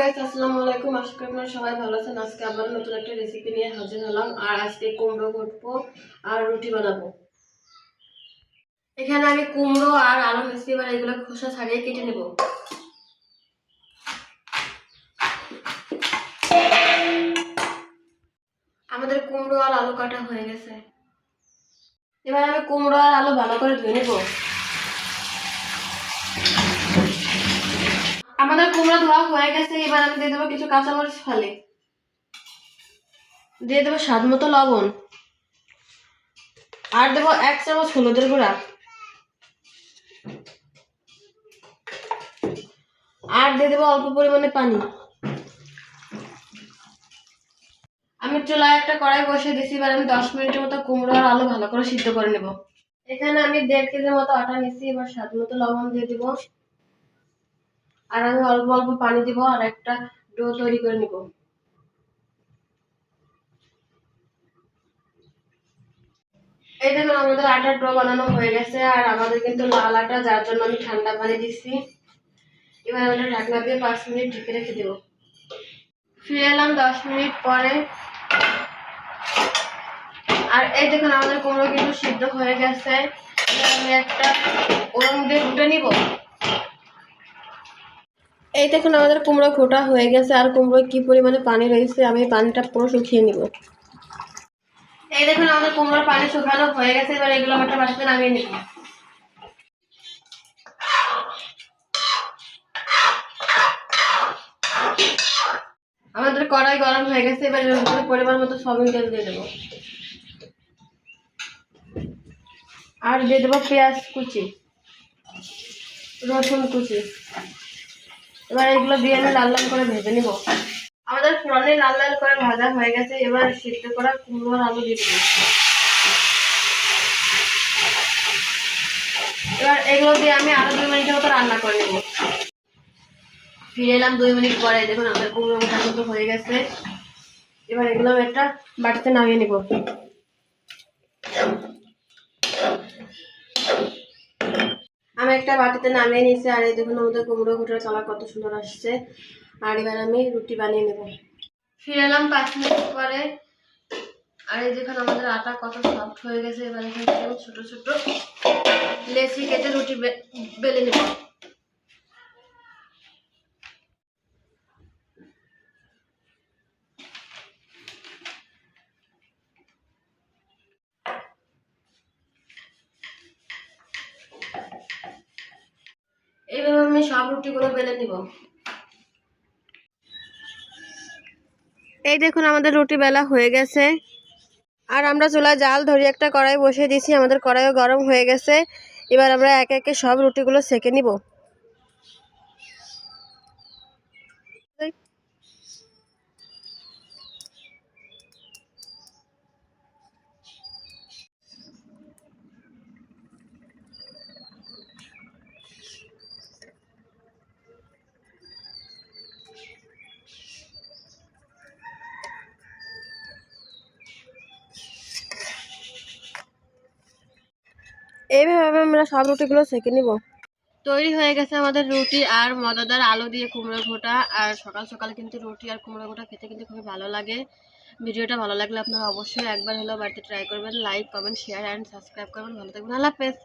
Guys আসসালামু আলাইকুম। আশা করি আপনারা সবাই ভালো আছেন। আজকে আবার নতুন একটা রেসিপি নিয়ে হাজির হলাম। আর আজকে কুমড়ো ঘটবো আর রুটি বানাবো। এখানে আমি কুমড়ো আর আলু মিষ্টি এবার এগুলো খোসা ছাড়িয়ে কেটে নেব। আমাদের কুমড়ো আর আলু কাটা হয়ে গেছে। এবার আমি কুমড়ো আর আলু ভালো করে ধুয়ে নেব। আমাদের কুমড়ো ধোয়া হয়ে গেছে, এবার আমি দিয়ে দেবো কিছু কাঁচামরিচ ফালে। দিয়ে দেবো স্বাদ মতো লবণ। আর দেবো এক চামচ হলুদের গুঁড়া। আর দিয়ে দেবো অল্প পরিমাণে পানি। আমি চুলায় একটা কড়াই বসিয়ে দিয়েছি, এবার আমি দশ মিনিটের মতো কুমড়ো আর আলু ভালো করে সিদ্ধ করে নেব। এখানে আমি দেড় কেজির মতো আটা নিচ্ছি এবার স্বাদ মতো লবণ দিয়ে দিব। আর আমি অল্প অল্প পানি দিব আর একটা ডো তৈরি করে নিব। এই দেখুন, আমাদের আটার ডো বানানো হয়ে গেছে আর আমাদের কিন্তু লাল আটা, যার জন্য আমি ঠান্ডা পানি দিচ্ছি। এবার আমরা ঢাকনা দিয়ে পাঁচ মিনিট ঢেকে রেখে দেবো। ফিরে এলাম দশ মিনিট পরে। আর এই দেখুন, আমাদের কুমড়ো কিন্তু সিদ্ধ হয়ে গেছে। আমি একটা ওরম দিয়ে উঠে নিব। এই দেখুন, আমাদের কুমড়ো ফোটা হয়ে গেছে, আর কুমড়োয় কি পরিমাণে পানি রয়েছে, আমি পানিটা পুরো শুকিয়ে নিব। এই দেখুন, আমাদের কুমড়োর পানি শুকানো হয়ে গেছে, এবার এগুলো আমরা বাটিতে নামিয়ে নিব। আমাদের কড়াই গরম হয়ে গেছে, এবার এর পরিমাণ মতো সবিন তেল দিয়ে দেবো। আর দিয়ে দেবো পেঁয়াজ কুচি, রসুন কুচি। এবার এগুলো দিয়ে আমি লাল লাল করে ভেজে নিব। আমাদের ফোড়নে লাল লাল করে ভাজা হয়ে গেছে, এবার সিদ্ধ করা কুমড়ো আলু দিয়ে দেবো। এবার এগুলো দিয়ে আমি আরও দুই মিনিটের মতো রান্না করে নেব। ফিরে এলাম দুই মিনিট পরে, দেখুন আমাদের কুমড়ো মতো হয়ে গেছে। এবার এগুলো একটা বাটিতে নামিয়ে নিব। আমি একটা বাটিতে নামিয়ে নিয়েছি, আর এই দেখুন আমাদের কুমড়ো ঘুটার কালার কত সুন্দর আসছে। আর এবার আমি রুটি বানিয়ে নেব। ফিরে এলাম পাঁচ মিনিট পরে। আর এই দেখুন আমাদের আটা কত সফট হয়ে গেছে। এবার এখান ছোটো ছোটো লেসি কেটে রুটি বেলে নেব। এইভাবে আমি সব রুটিগুলো বেলে নিব। এই দেখুন, আমাদের রুটি বেলা হয়ে গেছে। আর আমরা চুলায় জাল ধরে একটা কড়াই বসিয়ে দিছি আমাদের কড়াইও গরম হয়ে গেছে। এবার আমরা একে একে সব রুটিগুলো সেকে নিব। এইভাবে আমরা সব রুটিগুলো সেকে নিব। তৈরি হয়ে গেছে আমাদের রুটি আর মজাদার আলু দিয়ে কুমড়ো ঘোটা। আর সকাল সকাল কিন্তু রুটি আর কুমড়ো ঘোটা খেতে কিন্তু খুবই ভালো লাগে। ভিডিওটা ভালো লাগলে আপনারা অবশ্যই একবার হলেও বাড়িতে ট্রাই করবেন। Like comment share and subscribe করবেন। ভালো থাকবেন। আল্লাহ হাফেজ।